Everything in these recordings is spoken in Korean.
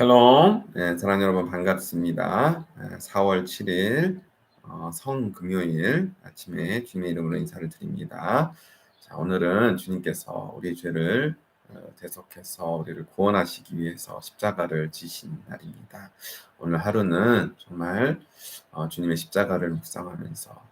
샬롬, 네, 사랑 여러분 반갑습니다. 4월 7일 어, 성금요일 아침에 주님의 이름으로 인사를 드립니다. 자, 오늘은 주님께서 우리 죄를 어, 대속해서 우리를 구원하시기 위해서 십자가를 지신 날입니다. 오늘 하루는 정말 어, 주님의 십자가를 묵상하면서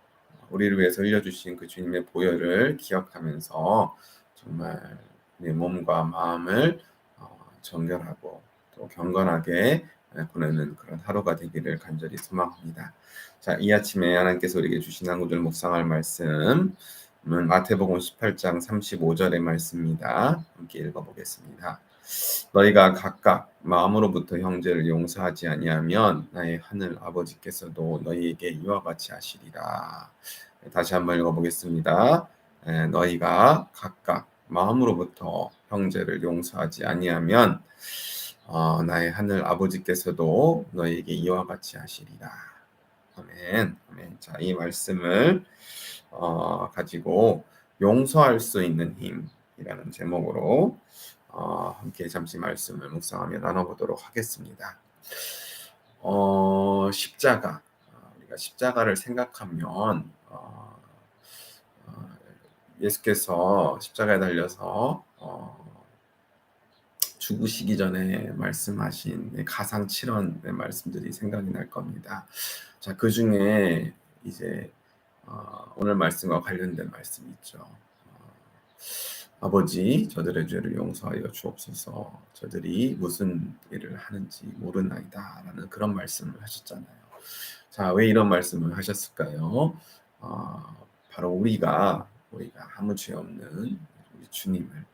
우리를 위해서 흘려주신 그 주님의 보혈을 기억하면서 정말 내 몸과 마음을 어, 정결하고 또 경건하게 보내는 그런 하루가 되기를 간절히 소망합니다. 자, 이 아침에 하나님께서 우리에게 주신 한 구절 묵상할 말씀은 마태복음 18장 35절의 말씀입니다. 함께 읽어보겠습니다. 너희가 각각 마음으로부터 형제를 용서하지 아니하면 나의 하늘 아버지께서도 너희에게 이와 같이 하시리라. 다시 한번 읽어보겠습니다. 너희가 각각 마음으로부터 형제를 용서하지 아니하면 어, 나의 하늘 아버지께서도 너에게 이와 같이 하시리라. 아멘. 아멘. 자, 이 말씀을 어, 가지고 용서할 수 있는 힘이라는 제목으로 어, 함께 잠시 말씀을 묵상하며 나눠보도록 하겠습니다. 어, 십자가 어, 우리가 십자가를 생각하면 어, 어, 예수께서 십자가에 달려서 어, 죽으시기 전에 말씀하신 가상 7원의 말씀들이 생각이 날 겁니다. 자, 그 중에 이제 어, 오늘 말씀과 관련된 말씀이 있죠. 어, 아버지, 저들의 죄를 용서하여 주옵소서. 저들이 무슨 일을 하는지 모르나이다라는 그런 말씀을 하셨잖아요. 자, 왜 이런 말씀을 하셨을까요? 어, 바로 우리가 우리가 아무 죄 없는 우리 주님을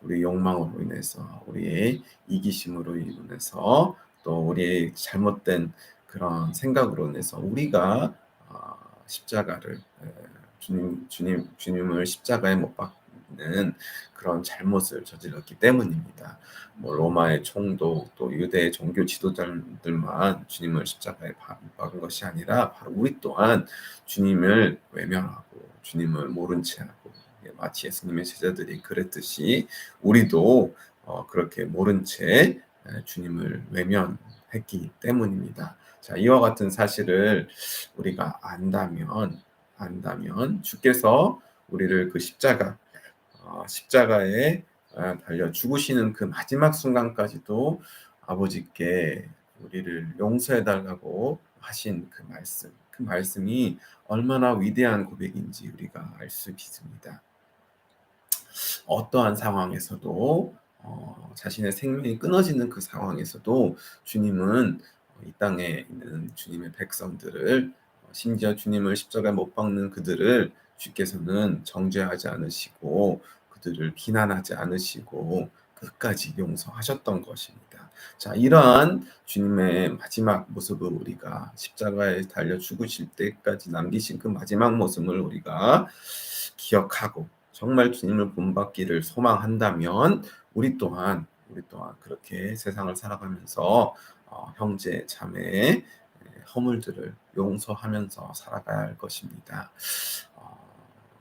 우리 욕망으로 인해서 우리의 이기심으로 인해서 또 우리의 잘못된 그런 생각으로 인해서 우리가 어, 십자가를 주님 주님 주님을 십자가에 못 박는 그런 잘못을 저질렀기 때문입니다. 뭐 로마의 총독 또 유대의 종교 지도자들만 주님을 십자가에 박은 것이 아니라 바로 우리 또한 주님을 외면하고 주님을 모른 채 마치 예수님의 제자들이 그랬듯이 우리도 어, 그렇게 모른 채 주님을 외면했기 때문입니다. 자, 이와 같은 사실을 우리가 안다면 안다면 주께서 우리를 그 십자가 어, 십자가에 어, 달려 죽으시는 그 마지막 순간까지도 아버지께 우리를 용서해 달라고 하신 그 말씀, 그 말씀이 얼마나 위대한 고백인지 우리가 알 수 있습니다. 어떠한 상황에서도 어, 자신의 생명이 끊어지는 그 상황에서도 주님은 이 땅에 있는 주님의 백성들을 어, 심지어 주님을 십자가에 못 박는 그들을 주께서는 정죄하지 않으시고 그들을 비난하지 않으시고 끝까지 용서하셨던 것입니다. 자, 이러한 주님의 마지막 모습을 우리가 십자가에 달려 죽으실 때까지 남기신 그 마지막 모습을 우리가 기억하고 정말 주님을 본받기를 소망한다면 우리 또한 우리 또한 그렇게 세상을 살아가면서 어, 형제 자매의 허물들을 용서하면서 살아가야 할 것입니다. 어,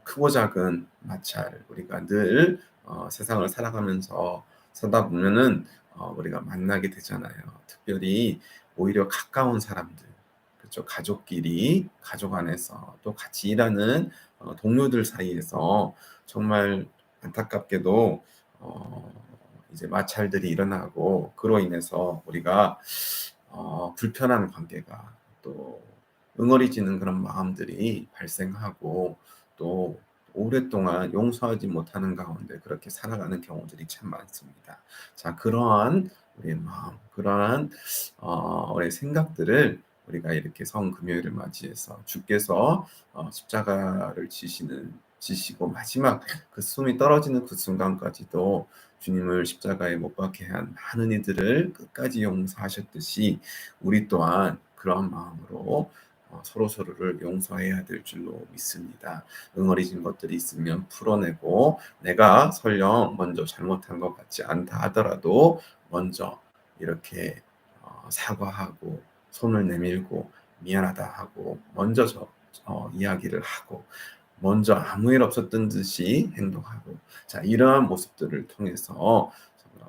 크고 작은 마찰 우리가 늘 어, 세상을 살아가면서 살다 보면은 어, 우리가 만나게 되잖아요. 특별히 오히려 가까운 사람들, 그렇죠. 가족끼리 가족 안에서 또 같이 일하는 어, 동료들 사이에서 정말 안타깝게도 어, 이제 마찰들이 일어나고 그로 인해서 우리가 어, 불편한 관계가 또 응어리지는 그런 마음들이 발생하고 또 오랫동안 용서하지 못하는 가운데 그렇게 살아가는 경우들이 참 많습니다. 자 그러한 우리의 마음, 그러한 어, 우리의 생각들을 우리가 이렇게 성 금요일을 맞이해서 주께서 어, 십자가를 지시는 지시고 마지막 그 숨이 떨어지는 그 순간까지도 주님을 십자가에 못 박게 한 많은 이들을 끝까지 용서하셨듯이 우리 또한 그러한 마음으로 어, 서로 서로를 용서해야 될 줄로 믿습니다. 응어리진 것들이 있으면 풀어내고 내가 설령 먼저 잘못한 것 같지 않다 하더라도 먼저 이렇게 어, 사과하고 손을 내밀고 미안하다 하고 먼저 저, 어, 이야기를 하고 먼저 아무 일 없었던 듯이 행동하고 자 이러한 모습들을 통해서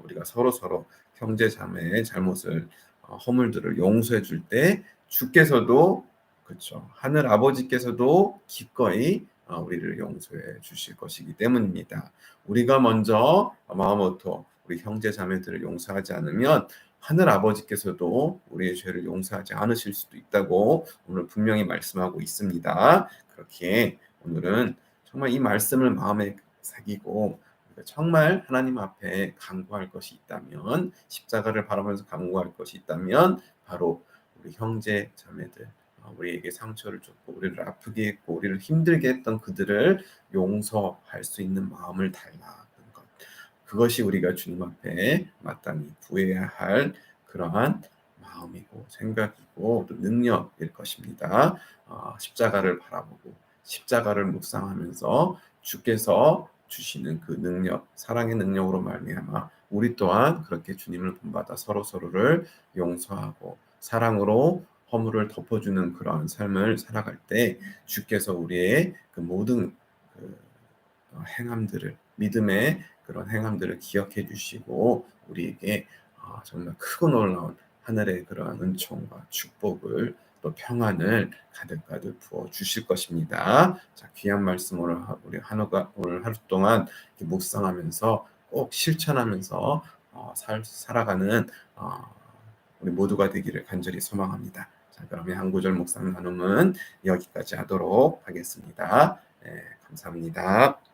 우리가 서로 서로 형제 자매의 잘못을 어, 허물들을 용서해 줄 때 주께서도 그렇죠. 하늘 아버지께서도 기꺼이 어, 우리를 용서해 주실 것이기 때문입니다. 우리가 먼저 마음부터 우리 형제 자매들을 용서하지 않으면 하늘 아버지께서도 우리의 죄를 용서하지 않으실 수도 있다고 오늘 분명히 말씀하고 있습니다. 그렇게 오늘은 정말 이 말씀을 마음에 새기고 정말 하나님 앞에 간구할 것이 있다면 십자가를 바라보면서 간구할 것이 있다면 바로 우리 형제 자매들 어, 우리에게 상처를 줬고 우리를 아프게 했고 우리를 힘들게 했던 그들을 용서할 수 있는 마음을 달라는 것 그것이 우리가 주님 앞에 마땅히 구해야 할 그러한 마음이고 생각이고 또 능력일 것입니다. 어, 십자가를 바라보고 십자가를 묵상하면서 주께서 주시는 그 능력, 사랑의 능력으로 말미암아 우리 또한 그렇게 주님을 본받아 서로 서로를 용서하고 사랑으로 허물을 덮어주는 그러한 삶을 살아갈 때 주께서 우리의 그 모든 그 어, 행함들을 믿음의 그런 행함들을 기억해 주시고 우리에게 아, 정말 크고 놀라운 하늘의 그러한 은총과 축복을 또 평안을 가득가득 부어 주실 것입니다. 자, 귀한 말씀 오늘 우리 한우가 오늘 하루 동안 묵상하면서 꼭 실천하면서 어, 살, 살아가는 어, 우리 모두가 되기를 간절히 소망합니다. 자, 그러면 한 구절 묵상 나눔은 여기까지 하도록 하겠습니다. 네, 감사합니다.